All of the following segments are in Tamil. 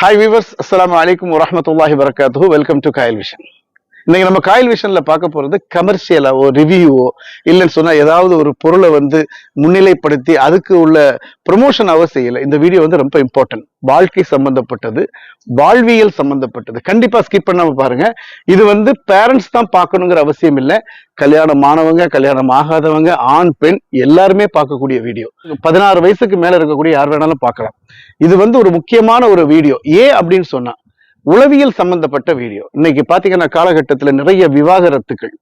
ഹായ് വീവേഴ്സ് അസ്സാം വലൈക്കും വറഹമത്തല്ലാഹി വർക്കാത്തു വെൽക്കം ടു കയൽ വിഷൻ இன்னைக்கு நம்ம காயில் விஷன்ல பார்க்க போறது கமர்ஷியலாவோ ரிவ்யூவோ இல்லைன்னு சொன்னா ஏதாவது ஒரு பொருளை வந்து முன்னிலைப்படுத்தி அதுக்கு உள்ள ப்ரொமோஷனாவோ செய்யல. இந்த வீடியோ வந்து ரொம்ப இம்பார்ட்டன்ட் வாழ்க்கை சம்பந்தப்பட்டது வாழ்வியல் சம்பந்தப்பட்டது. கண்டிப்பா ஸ்கிப் பண்ணாம பாருங்க. இது வந்து பேரண்ட்ஸ் தான் பார்க்கணுங்கிற அவசியம் இல்லை. கல்யாணம் ஆனவங்க கல்யாணம் ஆகாதவங்க ஆண் பெண் எல்லாருமே பார்க்கக்கூடிய வீடியோ பதினாறு வயசுக்கு மேல இருக்கக்கூடிய யார் வேணாலும் பார்க்கலாம். இது வந்து ஒரு முக்கியமான ஒரு வீடியோ ஏன் அப்படின்னு சொன்னா உளவியல் சம்பந்தப்பட்ட வீடியோ. இன்னைக்கு பாத்தீங்கன்னா காலகட்டத்துல நிறைய விவாகரத்துக்கள்.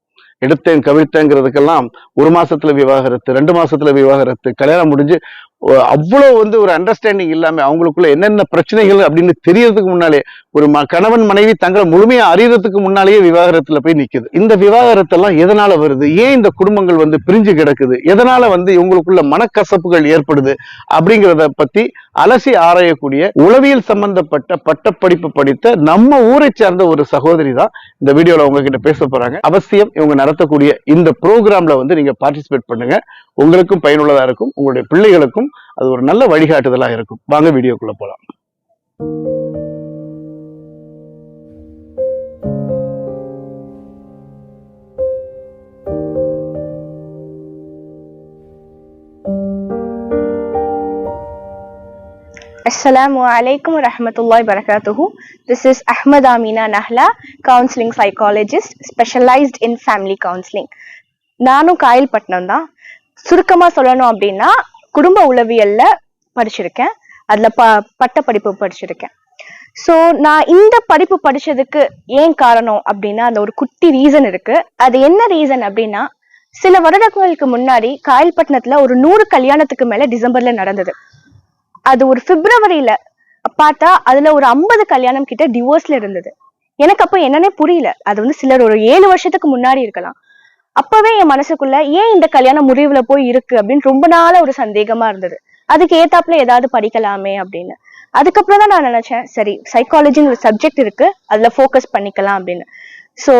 எடுத்தேன் கவிழ்த்தேங்கிறதுக்கெல்லாம் ஒரு மாசத்துல விவாகரத்து ரெண்டு மாசத்துல விவாகரத்து கல்யாணம் முடிஞ்சு அவ்வளோ வந்து ஒரு அண்டர்ஸ்டாண்டிங் இல்லாமல் அவங்களுக்குள்ள என்னென்ன பிரச்சனைகள் அப்படின்னு தெரியறதுக்கு முன்னாலே ஒரு ம- கணவன் மனைவி தங்களை முழுமையாக அறியறதுக்கு முன்னாலேயே விவாகரத்தில் போய் நிற்குது இந்த விவாகரத்தெல்லாம் எதனால வருது? ஏன் இந்த குடும்பங்கள் வந்து பிரிஞ்சு கிடக்குது? எதனால் வந்து இவங்களுக்குள்ள மனக்கசப்புகள் ஏற்படுது? அப்படிங்கிறத பத்தி அலசி ஆராயக்கூடிய உளவியல் சம்பந்தப்பட்ட பட்டப்படிப்பு படித்த நம்ம ஊரை சேர்ந்த ஒரு சகோதரி தான் இந்த வீடியோவில் உங்ககிட்ட பேச போகிறாங்க அவசியம் இவங்க நடத்தக்கூடிய இந்த ப்ரோக்ராமில் வந்து நீங்கள் பார்ட்டிசிபேட் பண்ணுங்க. உங்களுக்கும் பயனுள்ளதா இருக்கும் உங்களுடைய பிள்ளைகளுக்கும் அது ஒரு நல்ல வழிகாட்டுதலா இருக்கும் வாங்க வீடியோக்குள்ள போலாம் Assalamu alaikum wa rahmatullahi wa barakatuhu. This is Ahmad Amina Nahla, counseling psychologist specialized in family counseling. நானும் காயல்பட்டினம் தான் சுருக்கமா சொல்லணும் அப்படின்னா குடும்ப உளவியல்ல படிச்சிருக்கேன். அதுல ப பட்ட படிப்பு படிச்சிருக்கேன். ஸோ நான் இந்த படிப்பு படிச்சதுக்கு ஏன் காரணம் அப்படின்னா அந்த ஒரு குட்டி ரீசன் இருக்கு. அது என்ன ரீசன் அப்படின்னா சில வருடங்களுக்கு முன்னாடி காயல்பட்டினத்துல ஒரு நூறு கல்யாணத்துக்கு மேல டிசம்பர்ல நடந்தது. அது ஒரு பிப்ரவரியில பார்த்தா அதுல ஒரு ஐம்பது கல்யாணம் கிட்ட டிவோர்ஸ்ல இருந்தது. எனக்கு அப்ப என்னன்னே புரியல. அது வந்து சிலர் ஒரு ஏழு வருஷத்துக்கு முன்னாடி இருக்கலாம். அப்பவே என் மனசுக்குள்ள ஏன் இந்த கல்யாணம் முடிவுல போய் இருக்கு? அப்படின்னு ரொம்ப நாளா ஒரு சந்தேகமா இருந்தது. அதுக்கு ஏத்தாப்புல ஏதாவது படிக்கலாமே அப்படின்னு. அதுக்கப்புறம் தான் நான் நினைச்சேன் சரி சைக்காலஜின்னு ஒரு சப்ஜெக்ட் இருக்கு அதுல ஃபோக்கஸ் பண்ணிக்கலாம் அப்படின்னு. ஸோ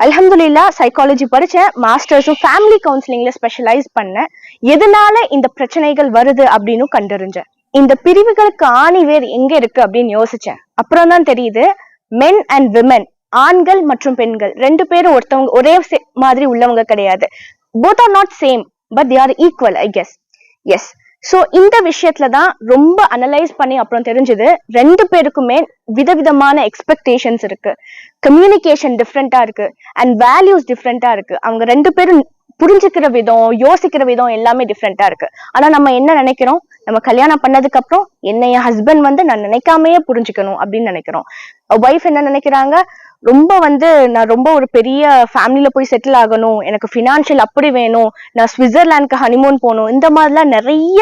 அலமதுல்லா சைக்காலஜி படிச்சேன் மாஸ்டர்ஸும் ஃபேமிலி கவுன்சிலிங்ல ஸ்பெஷலைஸ் பண்ணேன். எதனால இந்த பிரச்சனைகள் வருது அப்படின்னு கண்டறிஞ்சேன். இந்த பிரிவுகளுக்கு ஆணி வேர் எங்க இருக்கு அப்படின்னு யோசிச்சேன். அப்புறம் தான் தெரியுது மென் அண்ட் விமென் ஆண்கள் மற்றும் பெண்கள். ரெண்டு பேரும் ஒருத்தவங்க ஒரே மாதிரி உள்ளவங்க கிடையாது. Both are not same but they are equal I guess yes so இந்த விஷயத்துல தான் ரொம்ப அனலைஸ் பண்ணி அப்புறம் தெரிஞ்சது ரெண்டு பேருக்குமே விதவிதமான எக்ஸ்பெக்டேஷன்ஸ் இருக்கு. கம்யூனிகேஷன் டிஃப்ரெண்டா இருக்கு அண்ட் வேல்யூஸ் டிஃப்ரெண்டா இருக்கு. அவங்க ரெண்டு பேரும் புரிஞ்சுக்கிற விதம் யோசிக்கிற விதம் எல்லாமே டிஃப்ரெண்டா இருக்கு. ஆனா நம்ம என்ன நினைக்கிறோம்? நம்ம கல்யாணம் பண்ணதுக்கு அப்புறம் என்ன என் ஹஸ்பண்ட் வந்து நான் நினைக்காமையே புரிஞ்சுக்கணும் அப்படின்னு நினைக்கிறோம். ஒய்ஃப் என்ன நினைக்கிறாங்க? ரொம்ப வந்து நான் ரொம்ப ஒரு பெரிய ஃபேமிலியில போய் செட்டில் ஆகணும். எனக்கு ஃபினான்ஷியல் அப்படி வேணும். நான் சுவிட்சர்லாந்துக்கு ஹனிமூன் போகணும். இந்த மாதிரிலாம் நிறைய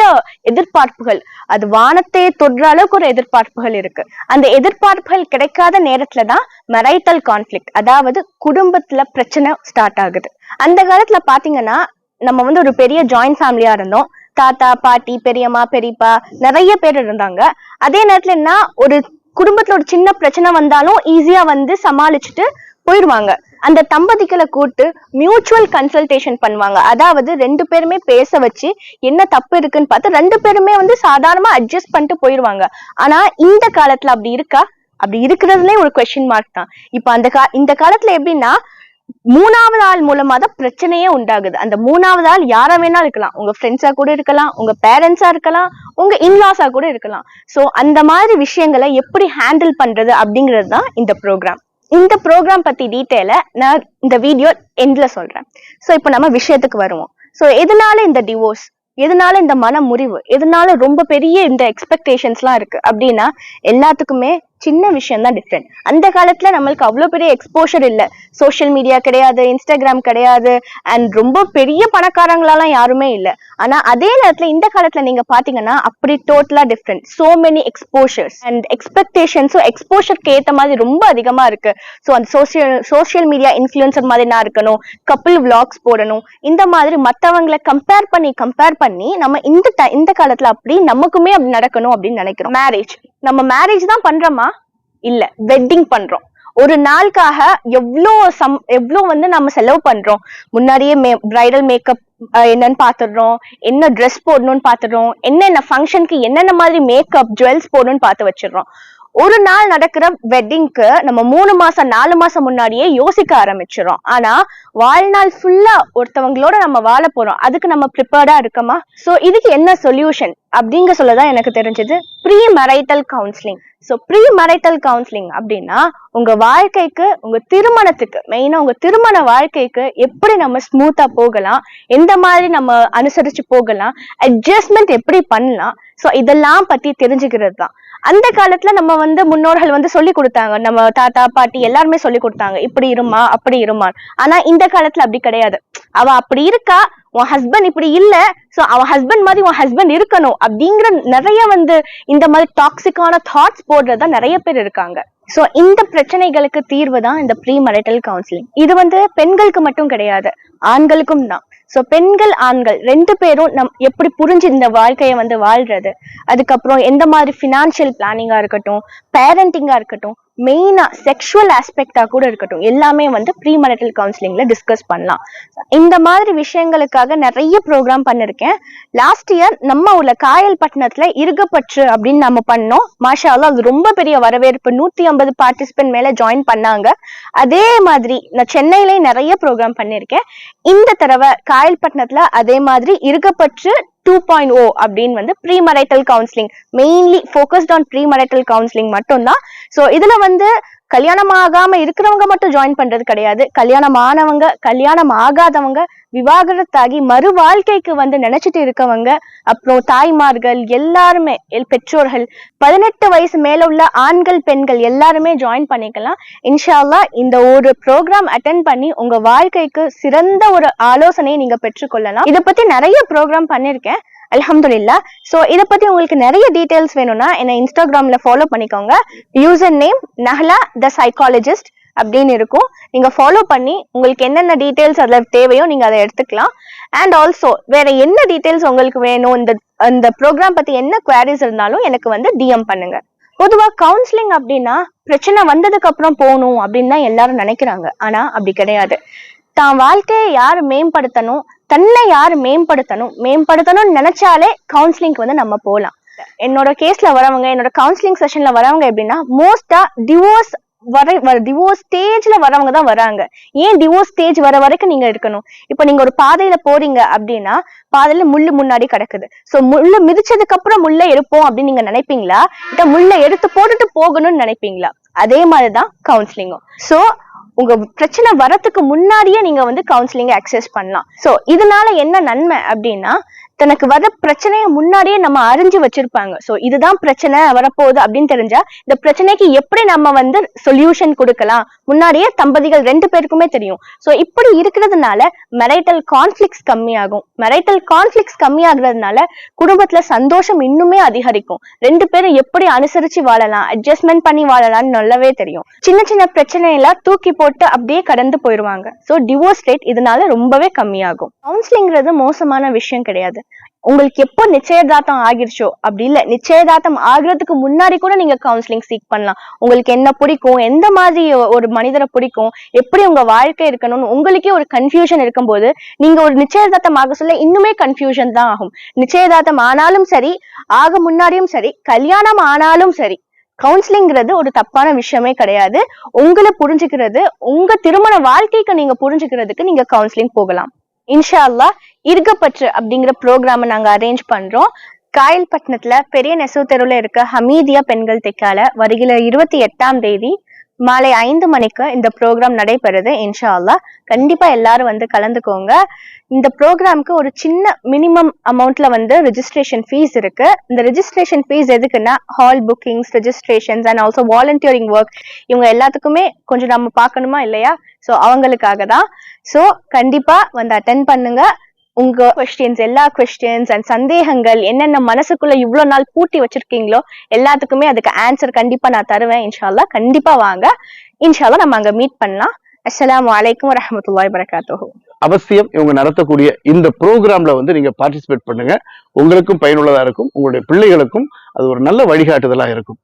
எதிர்பார்ப்புகள். அது வானத்தையே தொடுற அளவுக்கு ஒரு எதிர்பார்ப்புகள் இருக்கு. அந்த எதிர்பார்ப்புகள் கிடைக்காத நேரத்துல தான் மெரைட்டல் கான்ஃபிளிக் அதாவது குடும்பத்துல பிரச்சனை ஸ்டார்ட் ஆகுது. அந்த காலத்துல பாத்தீங்கன்னா நம்ம வந்து ஒரு பெரிய ஜாயிண்ட் ஃபேமிலியா இருந்தோம். தாத்தா பாட்டி பெரியம்மா பெரியப்பா நிறைய பேர் இருந்தாங்க. அதே நேரத்துல என்ன ஒரு குடும்பத்துல ஒரு சின்ன பிரச்சனை வந்தாலும் ஈஸியா வந்து சமாளிச்சுட்டு போயிடுவாங்க அந்த தம்பதிகளை கூட்டு மியூச்சுவல் கன்சல்டேஷன் பண்ணுவாங்க. அதாவது ரெண்டு பேருமே பேச வச்சு என்ன தப்பு இருக்குன்னு பார்த்து ரெண்டு பேருமே வந்து சாதாரணமா அட்ஜஸ்ட் பண்ணிட்டு போயிடுவாங்க ஆனா இந்த காலத்துல அப்படி இருக்கா? அப்படி இருக்கிறதுலே ஒரு கொஸ்டின் மார்க் தான். இப்ப அந்த கா இந்த காலத்துல எப்படின்னா மூணாவது ஆள் மூலமா தான் பிரச்சனையே உண்டாகுது. அந்த மூணாவது ஆள் யாரா வேணாலும் இருக்கலாம். உங்க ஃப்ரெண்ட்ஸா கூட இருக்கலாம். உங்க பேரண்ட்ஸா இருக்கலாம். உங்க இன்லாஸா கூட இருக்கலாம். சோ அந்த மாதிரி விஷயங்களை எப்படி ஹேண்டில் பண்றது அப்படிங்கிறது தான் இந்த ப்ரோக்ராம் இந்த ப்ரோக்ராம் பத்தி டீட்டெயில நான் இந்த வீடியோ எண்ட்ல சொல்றேன். சோ இப்போ நம்ம விஷயத்துக்கு வருவோம். சோ எதனால இந்த டிவோர்ஸ் எதனால இந்த மன முறிவு எதனால ரொம்ப பெரிய இந்த எக்ஸ்பெக்டேஷன்ஸ்லாம் இருக்கு? அப்படின்னா எல்லாத்துக்குமே சின்ன விஷயம் தான் டிஃப்ரெண்ட் அந்த காலத்துல நம்மளுக்கு அவ்வளோ பெரிய எக்ஸ்போஷர் இல்லை. சோஷியல் மீடியா கிடையாது இன்ஸ்டாகிராம் கிடையாது அண்ட் ரொம்ப பெரிய பணக்காரங்களாலாம் யாருமே இல்லை. ஆனா அதே நேரத்துல இந்த காலத்துல நீங்க பாத்தீங்கன்னா அப்படி டோட்டலா different so many exposures and எக்ஸ்பெக்டேஷன்ஸும் எக்ஸ்போஷருக்கு ஏற்ற மாதிரி ரொம்ப அதிகமா இருக்கு. ஸோ அந்த சோசியல் சோஷியல் மீடியா இன்ஃபுளுசர் மாதிரி நான் இருக்கணும் கப்பிள் விளாக்ஸ் போடணும் இந்த மாதிரி மற்றவங்களை கம்பேர் பண்ணி கம்பேர் பண்ணி நம்ம இந்த இந்த காலத்துல அப்படி நமக்குமே அப்படி நடக்கணும் அப்படின்னு நினைக்கிறோம். மேரேஜ் நம்ம மேரேஜ் தான் பண்றோமா? இல்ல வெட்டிங் பண்றோம். ஒரு நாளுக்காக எவ்வளோ சம் எவ்வளோ வந்து நம்ம செலவு பண்றோம்? முன்னாடியே மே பிரைடல் மேக்கப் என்னன்னு பாத்துடுறோம். என்ன ட்ரெஸ் போடணும்னு பாத்துடுறோம். என்னென்ன ஃபங்க்ஷனுக்கு என்னென்ன மாதிரி மேக்கப் ஜுவல்ஸ் போடணும்னு பார்த்து வச்சிடுறோம். ஒரு நாள் நடக்கிற வெட்டிங்க்கு நம்ம மூணு மாசம் நாலு மாசம் முன்னாடியே யோசிக்க ஆரம்பிச்சிடும் ஆனா வாழ்நாள் ஃபுல்லா ஒருத்தவங்களோட நம்ம வாழ போறோம். அதுக்கு நம்ம ப்ரிப்பேர்டா இருக்கோமா? சோ இதுக்கு என்ன சொல்யூஷன் அப்படிங்க சொல்லதான் எனக்கு தெரிஞ்சது. Pre marital counselling so pre marital counselling அப்படின்னா உங்க வாழ்க்கைக்கு உங்க திருமணத்துக்கு மெயினா உங்க திருமண வாழ்க்கைக்கு எப்படி நம்ம ஸ்மூத்தா போகலாம் எந்த மாதிரி நம்ம அனுசரிச்சு போகலாம் அட்ஜஸ்ட்மெண்ட் எப்படி பண்ணலாம் ஸோ இதெல்லாம் பத்தி தெரிஞ்சுக்கிறது தான். அந்த காலத்துல நம்ம வந்து முன்னோர்கள் வந்து சொல்லி கொடுத்தாங்க. நம்ம தாத்தா பாட்டி எல்லாருமே சொல்லி கொடுத்தாங்க. இப்படி இருமா அப்படி இருமா ஆனா இந்த காலத்துல அப்படி கிடையாது. அவ அப்படி இருக்கா உன் ஹஸ்பண்ட் இப்படி இல்ல சோ அவன் ஹஸ்பண்ட் மாதிரி உன் ஹஸ்பண்ட் இருக்கணும் அப்படிங்கிற நிறைய வந்து இந்த மாதிரி டாக்ஸிக்கான தாட்ஸ் போடுறதா நிறைய பேர் இருக்காங்க. சோ இந்த பிரச்சனைகளுக்கு தீர்வு தான் இந்த ப்ரீ மரிட்டல் கவுன்சிலிங் இது வந்து பெண்களுக்கு மட்டும் கிடையாது ஆண்களுக்கும் தான். சோ பெண்கள் ஆண்கள் ரெண்டு பேரும் நம் எப்படி புரிஞ்சு இந்த வாழ்க்கையை வந்து வாழ்றது அதுக்கப்புறம் எந்த மாதிரி ஃபினான்ஷியல் பிளானிங்கா இருக்கட்டும் பேரண்டிங்கா இருக்கட்டும் மெயினா செக்ஷுவல் ஆஸ்பெக்டாக கூட இருக்கட்டும். எல்லாமே வந்து ப்ரீ மெரிட்டல் கவுன்சிலிங்கில் டிஸ்கஸ் பண்ணலாம். இந்த மாதிரி விஷயங்களுக்காக நிறைய ப்ரோக்ராம் பண்ணிருக்கேன். லாஸ்ட் இயர் நம்ம ஊர்ல காயல்பட்டினத்துல இருகப்பற்று அப்படின்னு நம்ம பண்ணோம். மாஷாவில் அது ரொம்ப பெரிய வரவேற்பு. நூத்தி ஐம்பது பார்ட்டிசிபென்ட் மேலே ஜாயின் பண்ணாங்க. அதே மாதிரி நான் சென்னையிலேயே நிறைய ப்ரோக்ராம் பண்ணியிருக்கேன் இந்த தடவை காயல்பட்டினத்துல அதே மாதிரி இருகப்பற்று டூ பாயிண்ட் ஓ அப்படின்னு வந்து pre marital counselling mainly focused on pre marital counselling மட்டும்தான். ஸோ இதுல வந்து கல்யாணம் ஆகாம இருக்கிறவங்க மட்டும் ஜாயின் பண்றது கிடையாது. கல்யாணம் ஆனவங்க கல்யாணம் ஆகாதவங்க விவாகரத்தாகி மறு வாழ்க்கைக்கு வந்து நினைச்சிட்டு இருக்கவங்க அப்புறம் தாய்மார்கள் எல்லாருமே பெற்றோர்கள் பதினெட்டு வயசு மேல உள்ள ஆண்கள் பெண்கள் எல்லாருமே ஜாயின் பண்ணிக்கலாம். இன்ஷால்லா இந்த ஒரு ப்ரோக்ராம் அட்டென்ட் பண்ணி உங்க வாழ்க்கைக்கு சிறந்த ஒரு ஆலோசனையை நீங்க பெற்றுக்கொள்ளலாம். இதை பத்தி நிறைய ப்ரோக்ராம் பண்ணிருக்கேன். அலமதுல்லா ஸோ இதை பத்தி உங்களுக்கு நிறைய டீடைல்ஸ் வேணும்னா என்ன இன்ஸ்டாகிராம்ல ஃபாலோ பண்ணிக்கோங்க. User name Nahla the psychologist அப்படின்னு இருக்கும். நீங்க ஃபாலோ பண்ணி உங்களுக்கு என்னென்ன டீட்டெயில்ஸ் அதுல தேவையோ நீங்க அதை எடுத்துக்கலாம். அண்ட் ஆல்சோ வேற என்ன டீட்டெயில்ஸ் உங்களுக்கு வேணும்? இந்த இந்த ப்ரோக்ராம் பத்தி என்ன குவாரிஸ் இருந்தாலும் எனக்கு வந்து டிஎம் பண்ணுங்க. பொதுவா கவுன்சிலிங் அப்படின்னா பிரச்சனை வந்ததுக்கு அப்புறம் போகணும் அப்படின்னு தான் எல்லாரும் நினைக்கிறாங்க. ஆனா அப்படி கிடையாது. தான் வாழ்க்கையை யார் மேம்படுத்தணும்? தன்னை யார் மேம்படுத்தணும்? மேம்படுத்தணும்னு நினைச்சாலே கவுன்சிலிங்க்கு வந்து நம்ம போகலாம் என்னோட கேஸ்ல வரவங்க என்னோட கவுன்சிலிங் செஷன்ல வரவங்க எப்படின்னா மோஸ்டா டிவோர்ஸ் வர டிவோர்ஸ் ஸ்டேஜ்ல வரவங்க தான் வராங்க. ஏன் டிவோர்ஸ் ஸ்டேஜ் வர வரைக்கும் நீங்க இருக்கணும்? இப்போ நீங்க ஒரு பாதையில போறீங்க அப்படின்னா பாதையில முள்ளு முன்னாடி கிடக்குது. சோ முள்ளு மிதிச்சதுக்கு அப்புறம் முள்ள எடுப்போம் அப்படின்னு நீங்க நினைப்பீங்களா? இல்ல முள்ள எடுத்து போட்டுட்டு போகணும்னு நினைப்பீங்களா? அதே மாதிரிதான் கவுன்சிலிங்கும் சோ உங்க பிரச்சனை வரத்துக்கு முன்னாடியே நீங்க வந்து கவுன்சிலிங் அக்சஸ் பண்ணலாம். சோ இதனால என்ன நன்மை அப்படின்னா தனக்கு வர பிரச்சனைய முன்னாடியே நம்ம அறிஞ்சு வச்சிருப்பாங்க. சோ இதுதான் பிரச்சனை வரப்போகுது அப்படின்னு தெரிஞ்சா இந்த பிரச்சனைக்கு எப்படி நம்ம வந்து சொல்யூஷன் கொடுக்கலாம்? முன்னாடியே தம்பதிகள் ரெண்டு பேருக்குமே தெரியும். சோ இப்படி இருக்கிறதுனால மெரைட்டல் கான்ஃபிளிக்ஸ் கம்மியாகும். மெரைட்டல் கான்ஃபிளிக்ஸ் கம்மியாகிறதுனால குடும்பத்துல சந்தோஷம் இன்னுமே அதிகரிக்கும். ரெண்டு பேரும் எப்படி அனுசரிச்சு வாழலாம்? அட்ஜஸ்ட்மெண்ட் பண்ணி வாழலாம்னு நல்லாவே தெரியும். சின்ன சின்ன பிரச்சனையெல்லாம் தூக்கி போட்டு அப்படியே கடந்து போயிருவாங்க சோ டிவோர்ஸ் ரேட் இதனால ரொம்பவே கம்மியாகும். கவுன்சிலிங்கிறது மோசமான விஷயம் கிடையாது. உங்களுக்கு எப்போ நிச்சயதார்த்தம் ஆகிருச்சோ அப்படி இல்ல நிச்சயதார்த்தம் ஆகுறதுக்கு முன்னாடி கூட நீங்க கவுன்சிலிங் சீக் பண்ணலாம். உங்களுக்கு என்ன பிடிக்கும் எந்த மாதிரி ஒரு மனிதரை பிடிக்கும் எப்படி உங்க வாழ்க்கை இருக்கணும்னு உங்களுக்கே ஒரு கன்ஃபியூஷன் இருக்கும்போது நீங்க ஒரு நிச்சயதார்த்தம் ஆக சொல்ல இன்னுமே கன்ஃபியூஷன் தான் ஆகும். நிச்சயதார்த்தம் ஆனாலும் சரி ஆக முன்னாடியும் சரி கல்யாணம் ஆனாலும் சரி கவுன்சிலிங்கிறது ஒரு தப்பான விஷயமே கிடையாது. உங்களை புரிஞ்சுக்கிறது உங்க திருமண வாழ்க்கைக்கு நீங்க புரிஞ்சுக்கிறதுக்கு நீங்க கவுன்சிலிங் போகலாம். இன்ஷா அல்லாஹ் இருக்கப்பற்று அப்படிங்கிற ப்ரோக்ராமை நாங்க அரேஞ்ச் பண்றோம். காயல்பட்டினத்துல பெரிய நெசவு தெருவில் இருக்க ஹமீதியா பெண்கள் தெக்கால வருகிற இருபத்தி எட்டாம் தேதி மாலை ஐந்து மணிக்கு இந்த ப்ரோக்ராம் நடைபெறுது இன்ஷா அல்லா கண்டிப்பா எல்லாரும் வந்து கலந்துக்கோங்க. இந்த ப்ரோக்ராம்க்கு ஒரு சின்ன மினிமம் அமௌண்ட்ல வந்து ரிஜிஸ்ட்ரேஷன் ஃபீஸ் இருக்கு. இந்த ரிஜிஸ்ட்ரேஷன் ஃபீஸ் எதுக்குன்னா hall bookings registrations and also volunteering work இவங்க எல்லாத்துக்குமே கொஞ்சம் நம்ம பார்க்கணுமா இல்லையா? ஸோ அவங்களுக்காக தான். ஸோ கண்டிப்பா வந்து அட்டென்ட் பண்ணுங்க. உங்க கொஸ்டின்ஸ் எல்லா கொஸ்டின்ஸ் அண்ட் சந்தேகங்கள் என்னென்ன மனசுக்குள்ள இவ்வளவு நாள் பூட்டி வச்சிருக்கீங்களோ எல்லாத்துக்குமே அதுக்கு ஆன்சர் கண்டிப்பா நான் தருவேன். இன்ஷால்லா கண்டிப்பா வாங்க. இன்ஷால்லா நம்ம அங்க மீட் பண்ணலாம். அஸ்லாம் அலைக்கும் வரமத்துல்லாய் வரகாத்தோ அவசியம் இவங்க நடத்தக்கூடிய இந்த ப்ரோக்ராம்ல வந்து நீங்க பார்ட்டிசிபேட் பண்ணுங்க. உங்களுக்கும் பயனுள்ளதா இருக்கும். உங்களுடைய பிள்ளைகளுக்கும் அது ஒரு நல்ல வழிகாட்டுதலா இருக்கும்.